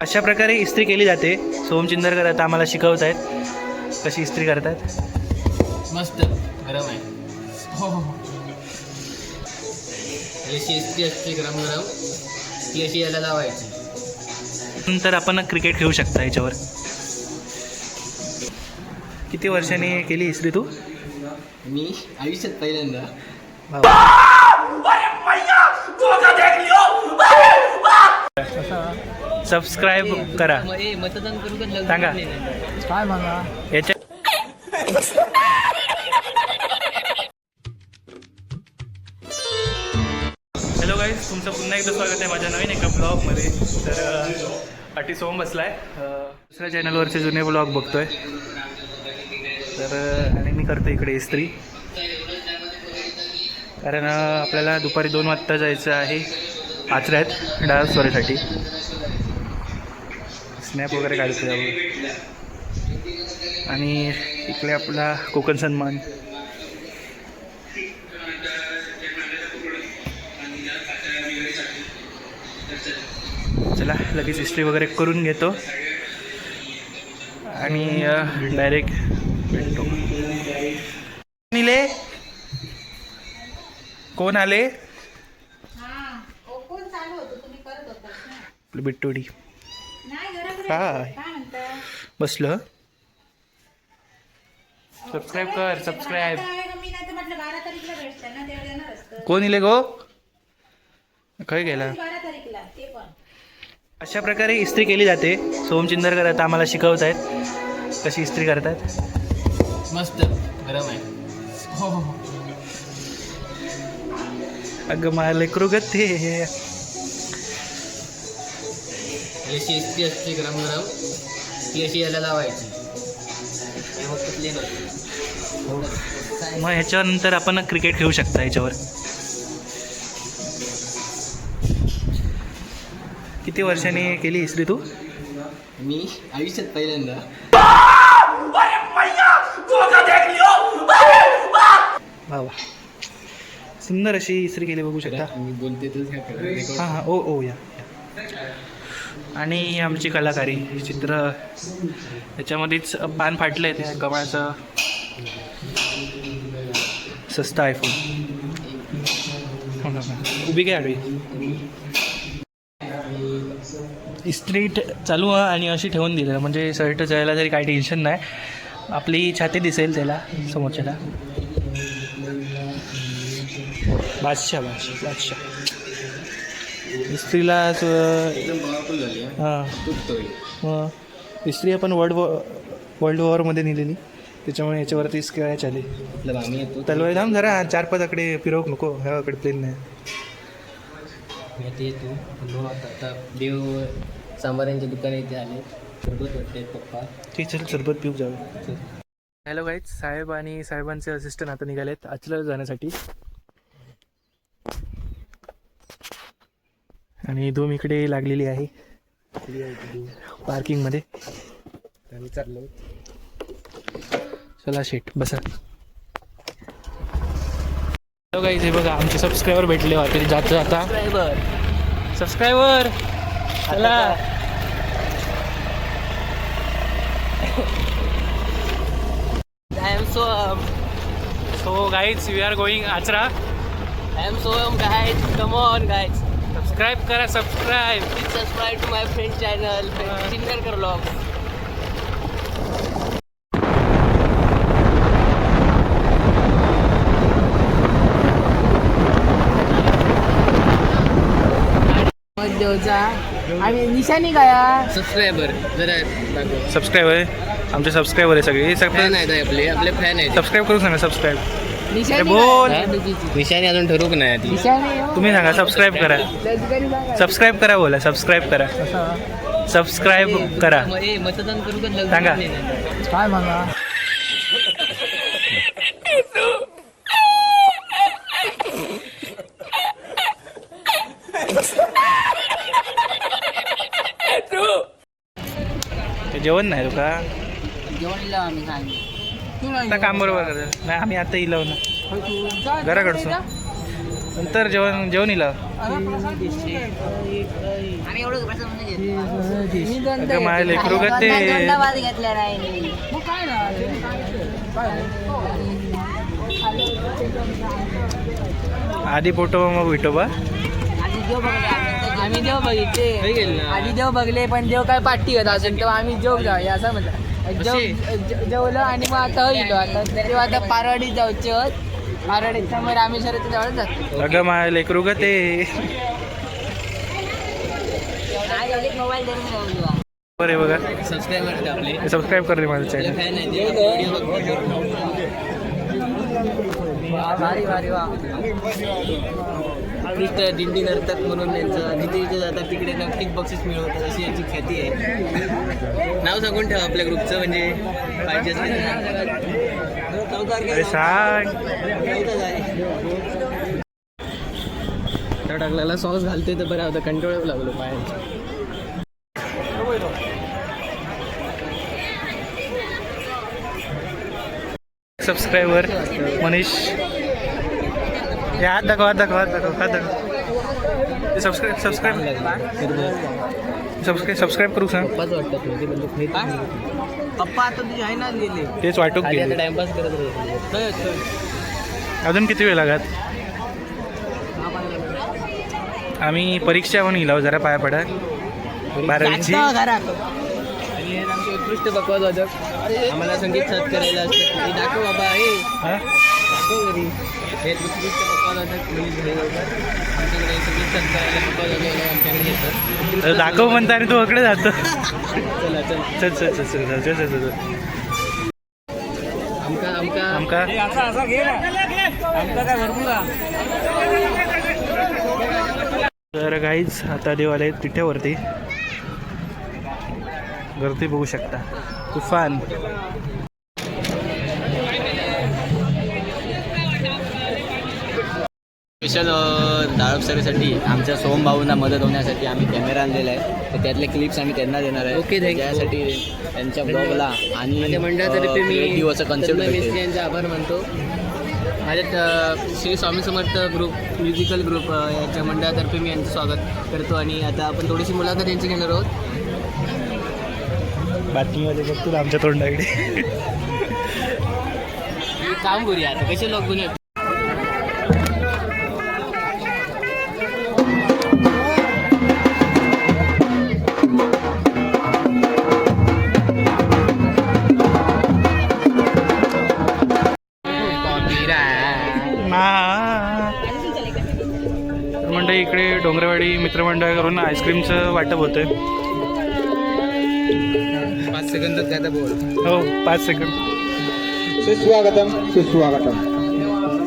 अशा प्रकारे इस्त्री केली जाते. सोम चिंदरकर आता आम्हाला शिकवत आहेत. कशी इस्त्री करतात? मस्त. गरम आहे. हो हो हो. अशी इस्त्री असते गरम गरम ती अशी याला लावायची. नंतर आपण क्रिकेट खेळू शकता याच्यावर. किती वर्षांनी केली इस्त्री तू? मी आयुष्यात पहिल्यांदा. सबस्क्राईब करा. सांगा. काय म्हणा? याच्या हॅलो गाईज तुमचं पुन्हा एकदा स्वागत आहे माझ्या नवीन एका ब्लॉगमध्ये तर अटी सोम बसलाय. अ, दुसऱ्या चॅनलवरचे जुने ब्लॉग बघतोय. तर आणि मी करतो इकडे इस्त्री. कारण आपल्याला दुपारी दोन वाजता जायचं आहे. आचऱ्यात डान्स वरेसाठी स्नॅप वगैरे काढतो यावर आणि इकडे आपला कोकण सन्मान. चला लगेच हिस्ट्री वगैरे करून घेतो. आणि डायरेक्ट भेटतो. निले? कोण आले? हा आपली बिट्टोडी. काय? बसलं? सबस्क्राईब कर सबस्क्राईब कोण इले गो? खय गेला? अशा प्रकारे इस्त्री केली जाते. सोम चिंदरकर आता आम्हाला शिकवत आहेत कशी इस्त्री करतात? मस्त. गरम आहे. हो हो हो अगं मला लेकरू गते अशी इस्त्री असते गरम गरम ती अशी याला लावायची. मग होतं. मग ह्याच्यानंतर आपण क्रिकेट खेळू शकता याच्यावर. किती वर्षांनी केली इस्त्री तू? मी आयुष्यात पहिल्यांदा. वा वा. सुंदर अशी इस्त्री केली बघू शकता. मी बोलते हां हां. ओ ओ या. आणि ही आमची कलाकारी चित्र. याच्यामध्येच पान फाटलं आहे त्या कमळाचं. स्वस्त आयफोन उभी काय आडवी. इस्त्री चालू आहे आणि अशी ठेवून दिलं. म्हणजे शर्ट जायला तरी काही टेन्शन नाही. आपली छाती दिसेल त्याला समोरच्याला. बादशाह बादशाह बादशाह. इस्त्रीला आहे हां. इस्त्री आपण वर्ल्ड वॉ वर्ल्ड वॉरमध्ये नेलेली. त्याच्यामुळे याच्यावरती स्केच आली तलवार थांब जरा चार पाच आकडे फिरवू नको. ह्याकडे प्लेन नाही. आता देव सांबारांच्या दुकान इथे आले. सरबत वाटते पप्पा. ठीक चल सरबत पिऊ जाऊ हॅलो गाईज साहेब आणि साहेबांचे असिस्टंट आता निघालेत आचला जाण्यासाठी. आणि धूम इकडे लागलेली आहे. पार्किंगमध्ये आम्ही चाललो. चला शेट बसा. हॅलो गाईज हे बघा आमचे सबस्क्रायबर भेटले होते जाता जाता. सबस्क्रायबर चला. I am so so guys we are going Achara I am so guys come on guys subscribe करा subscribe please subscribe to my friend channel Chingarkar blog Deocha आणि निशाणी काय सबस्क्रायबर जरा दाखव. सबस्क्रायबर आमचे सबस्क्रायबर आहे सगळे. फॅन सबस्क्राईब आहेत आपले आपले फॅन आहेत. सबस्क्राईब करून सांगा सबस्क्राईब बोल. निशाणी अजून ठरवूक नाही ती. तुम्ही सांगा सबस्क्राईब करा. सबस्क्राईब करा बोला सबस्क्राईब करा. सबस्क्राईब करा. मतदान करू सांगा. काय म्हणा? ते जेवण नाही तुका? जेवण आम्ही आता काम बरोबर करत नाही आम्ही आता इलाव ना. घराकडचो नंतर जेवण जेवण इला माझ्या लेकरू का आधी फोटो मग विटोबा आम्ही- आम्ही देव बघितले आधी देव बघले पण देव काय पाठी होता असेल तेव्हा आम्ही जेव जाऊया असं म्हटलं जेव जेवलो आणि मग आता येलो आता. तेव्हा आता पारवाडीत जाऊचे होत. पारवाडीच्या मग रामेश्वराच्या जवळ जातो. अगं माझ्या लेकरू का ते. मोबाईल देऊन बरे बघा. सबस्क्राईबर आहेत आपले. सबस्क्राईब कर रे माझं चॅनल फॅन आहे ते व्हिडिओ बघतो भारी भारी वा. उत्कृष्ट दिंडी नर्तक म्हणून त्यांचं. जिथे जिथे जातात तिकडे नक्कीच बक्षीस मिळवतात अशी यांची ख्याती आहे. नाव सांगून ठेवा आपल्या ग्रुपचं म्हणजे पाहिजे टाकल्याला सॉस घालते तर बरं होतं कंट्रोल लागलो पायात सबस्क्रायबर मनीष. हात दाखव हात दाखव हात दाखव. हात दाखव सबस्क्राईब सबस्क्राईब सबस्क्राईब सबस्क्राईब करू सांग. म्हणजे म्हणजे पप्पा आता तुझी आहे ना गेले. तेच वाटूक गेले. टाइमपास करत राहते अजून किती वेळ लागत आम्ही परीक्षा म्हणून इलाव जरा पाया पडा. बारावीची. उत्कृष्ट आमचे वादक. आम्हाला संगीत साथ करायला असतं. दाखव बाबा आहे दाखव घरी. हे उत्कृष्ट पकवाजवादक आमच्याकडे संगीत करायला आमच्याकडे येतात. दाखव म्हणता तू वकडे जातो. चल चल. चल चल चल चल चल तर काहीच आता देवालय पिठ्यावरती गर्दी बघू शकता. तुफान. स्पेशल डाळप सर्वेसाठी आमच्या सोहम भाऊंना मदत होण्यासाठी आम्ही कॅमेरा आणलेला आहे. तर त्यातले क्लिप्स आम्ही त्यांना देणार आहे. ओके त्यासाठी त्यांच्या ब्लॉगला आणि माझ्या मंडळातर्फे मी दिवस कन्सेप्ट यांचे आभार मानतो. माझ्यात अ, Shri Swami Samarth group musical group याच्या मंडळातर्फे मी यांचं स्वागत करतो. आणि आता आपण थोडीशी मुलाखत यांची घेणार आहोत. बातमीमध्ये बघतो आमच्या तोंडाकडे. काम करूया आता कसे लोक मंडळी इकडे डोंगरवाडी मित्रमंडळाकडून आईस्क्रीमचं वाटप होतंय. पाच सेकंदात काय बोल? हो पाच सेकंद सुस्वागतम सुस्वागतम.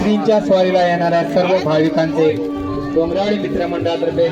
श्रींच्या स्वारीला येणाऱ्या सर्व भाविकांचे डोंगराळी मित्रमंडळातर्फे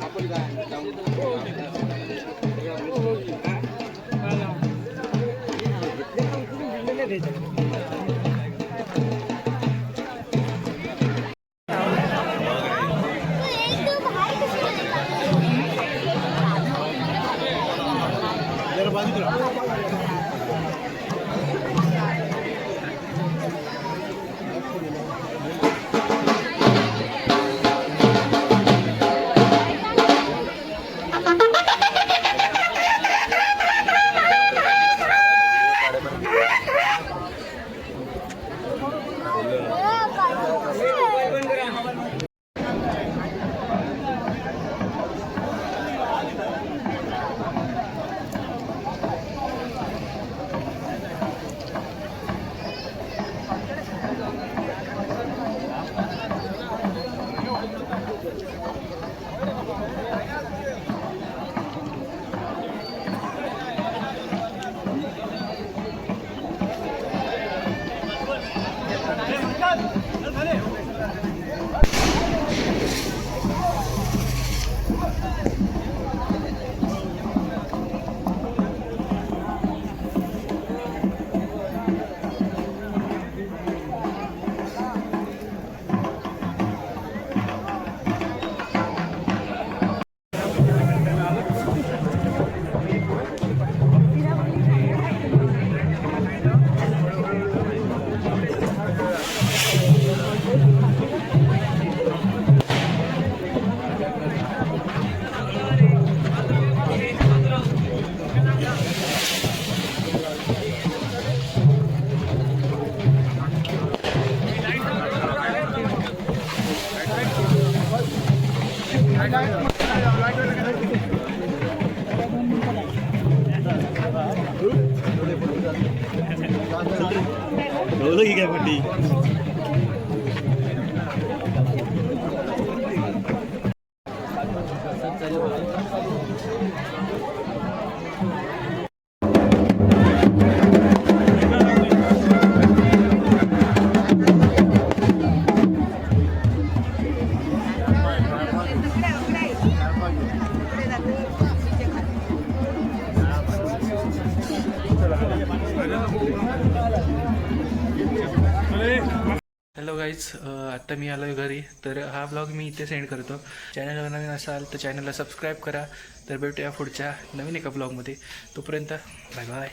आपण derecha. मंडळातर्फे हॅलो गाईज आत्ता मी आलो आहे घरी. तर हा ब्लॉग मी इथे सेंड करतो. चॅनलवर नवीन असाल तर चॅनलला सबस्क्राईब करा. तर भेटूया पुढच्या नवीन एका ब्लॉगमध्ये तोपर्यंत बाय बाय